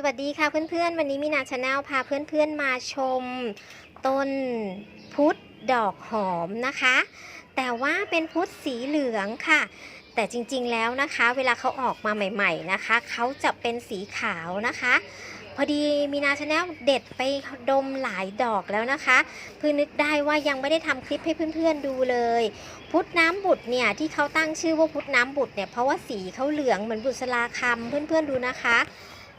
สวัสดีค่ะเพื่อนๆ วันนี้มีนาชาแนลพาเพื่อนๆมาชมต้นพุทธดอกหอมนะคะ แต่ว่าเป็นพุทธสีเหลืองค่ะ แต่จริงๆแล้วนะคะ เวลาเขาออกมาใหม่ๆนะคะเขาจะเป็นสีขาวนะคะ พอดีมีนาชาแนลเด็ดไปดมหลายดอกแล้วนะคะ เพื่อนึกได้ว่ายังไม่ได้ทำคลิปให้เพื่อนๆดูเลย พุทธน้ำบุตรเนี่ยที่เขาตั้งชื่อว่าพุทธน้ำบุตรเนี่ยเพราะว่าสีเขาเหลืองเหมือนบุษราคำเพื่อนๆดูนะคะ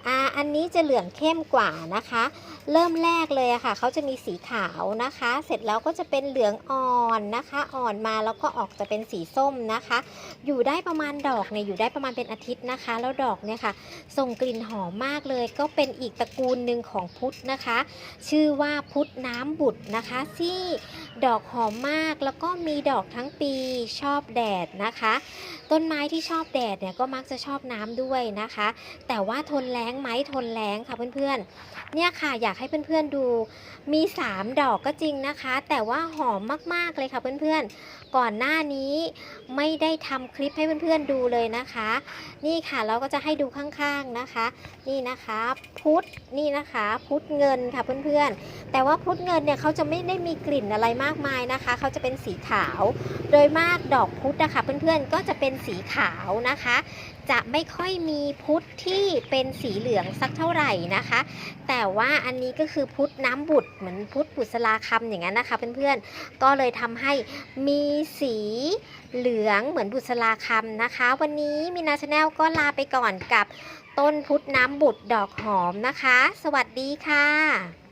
อ่าอันนี้จะเหลืองเข้มกว่านะคะ เริ่มแรกเลยอะค่ะเขาจะมีสีขาวนะคะ เสร็จแล้วก็จะเป็นเหลืองอ่อนนะคะ อ่อนมาแล้วก็ออกจะเป็นสีส้มนะคะ อยู่ได้ประมาณดอกเนี่ยอยู่ได้ประมาณเป็นอาทิตย์นะคะ แล้วดอกเนี่ยค่ะส่งกลิ่นหอมมากเลย ก็เป็นอีกตระกูลหนึ่งของพุทธนะคะ ชื่อว่าพุทธน้ำบุตรนะคะที่ดอกหอมมากแล้วก็มีดอกทั้งปีชอบแดดนะคะ ต้นไม้ที่ชอบแดดเนี่ยก็มักจะชอบน้ำด้วยนะคะ แต่ว่าทนแรงไหมทนแรงค่ะเพื่อนๆ เนี่ยค่ะอยากให้เพื่อนๆดูมี 3 ดอกก็จริงนะคะ แต่ว่าหอมมากๆเลยค่ะเพื่อนๆ ก่อนหน้านี้ไม่ได้ทำคลิปให้เพื่อนๆดูเลยนะคะ นี่ค่ะเราก็จะให้ดูข้างๆนะคะ นี่นะคะพุทธนี่นะคะพุทธเงินค่ะเพื่อนๆ แต่ว่าพุทธเงินเนี่ยเขาจะไม่ได้มีกลิ่นอะไรมากมายนะคะ เขาจะเป็นสีขาว โดยมากดอกพุทธนะคะเพื่อนๆก็จะเป็นสีขาวนะคะจะไม่ค่อยมีพุทธที่เป็นสีเหลืองสักเท่าไหร่นะคะ แต่ว่าอันนี้ก็คือพุทธน้ำบุตรเหมือนพุทธบุษราคำอย่างนั้นนะคะเพื่อนๆ ก็เลยทำให้มีสีเหลืองเหมือนบุษราคำนะคะ วันนี้มินาชาแนลก็ลาไปก่อนกับต้นพุทธน้ำบุตรดอกหอมนะคะ สวัสดีค่ะ